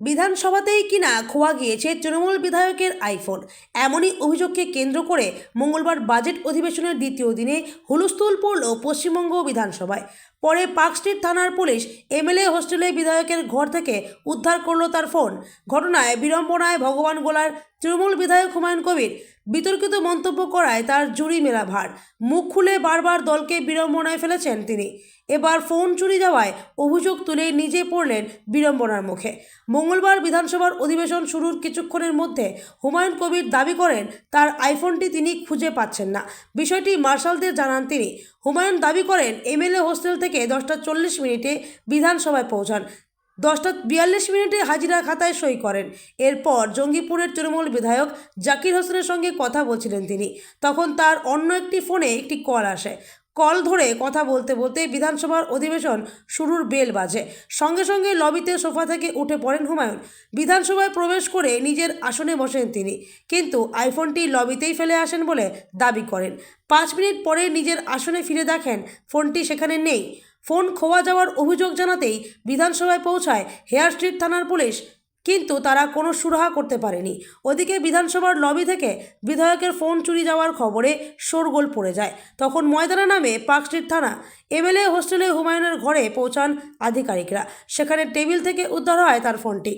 বিধানসভাতেই কিনা খোয়া গিয়েছে তৃণমূল বিধায়কের আইফোন। এমনই অভিযোগকে কেন্দ্র করে মঙ্গলবার বাজেট অধিবেশনের দ্বিতীয় দিনে হুলস্থুল পড়ল পশ্চিমবঙ্গ বিধানসভায়। পরে পার্ক স্ট্রিট থানার পুলিশ এমএলএ হোস্টেলে বিধায়কের ঘর থেকে উদ্ধার করল তার ফোন। ঘটনায় বিড়ম্বনায় ভগবান গোলার তৃণমূল বিধায়ক হুমায়ুন কবির বিতর্কিত মন্তব্য করায় তার জুরি মেলা ভার। মুখ খুলে বারবার দলকে বিড়ম্বনায় ফেলেছেন তিনি। এবার ফোন চুরি যাওয়ায় অভিযোগ তুলে নিজে পড়লেন বিড়ম্বনার মুখে। মঙ্গলবার বিধানসভার অধিবেশন শুরুর কিছুক্ষণের মধ্যে হুমায়ুন কবির দাবি করেন, তার আইফোনটি তিনি খুঁজে পাচ্ছেন না। বিষয়টি মার্শালদের জানান তিনি। হুমায়ুন দাবি করেন, এমএলএ হোস্টেল থেকে দশটা চল্লিশ মিনিটে বিধানসভায় পৌঁছান। দশটা বিয়াল্লিশ মিনিটে হাজিরা খাতায় সই করেন। এরপর জঙ্গিপুরের তৃণমূল বিধায়ক জাকির হোসেনের সঙ্গে কথা বলছিলেন তিনি। তখন তার অন্য একটি ফোনে একটি কল আসে। কল ধরে কথা বলতে বলতে বিধানসভার অধিবেশন শুরুর বেল বাজে। সঙ্গে সঙ্গে লবিতে সোফা থেকে উঠে পড়েন হুমায়ুন। বিধানসভায় প্রবেশ করে নিজের আসনে বসেন তিনি। কিন্তু আইফোনটি লবিতেই ফেলে আসেন বলে দাবি করেন। পাঁচ মিনিট পরে নিজের আসনে ফিরে দেখেন ফোনটি সেখানে নেই। ফোন খোয়া যাওয়ার অভিযোগ জানাতেই বিধানসভায় পৌঁছায় হেয়ার স্ট্রিট থানার পুলিশ। কিন্তু তারা কোনো সুরাহা করতে পারেনি। ওদিকে বিধানসভার লবি থেকে বিধায়কের ফোন চুরি যাওয়ার খবরে শোরগোল পড়ে যায়। তখন ময়দানা নামে পার্কস্ট্রিট থানা। এমএলএ হোস্টেলে হুমায়ুনের ঘরে পৌঁছান আধিকারিকরা। সেখানে টেবিল থেকে উদ্ধার হয় তার ফোনটি।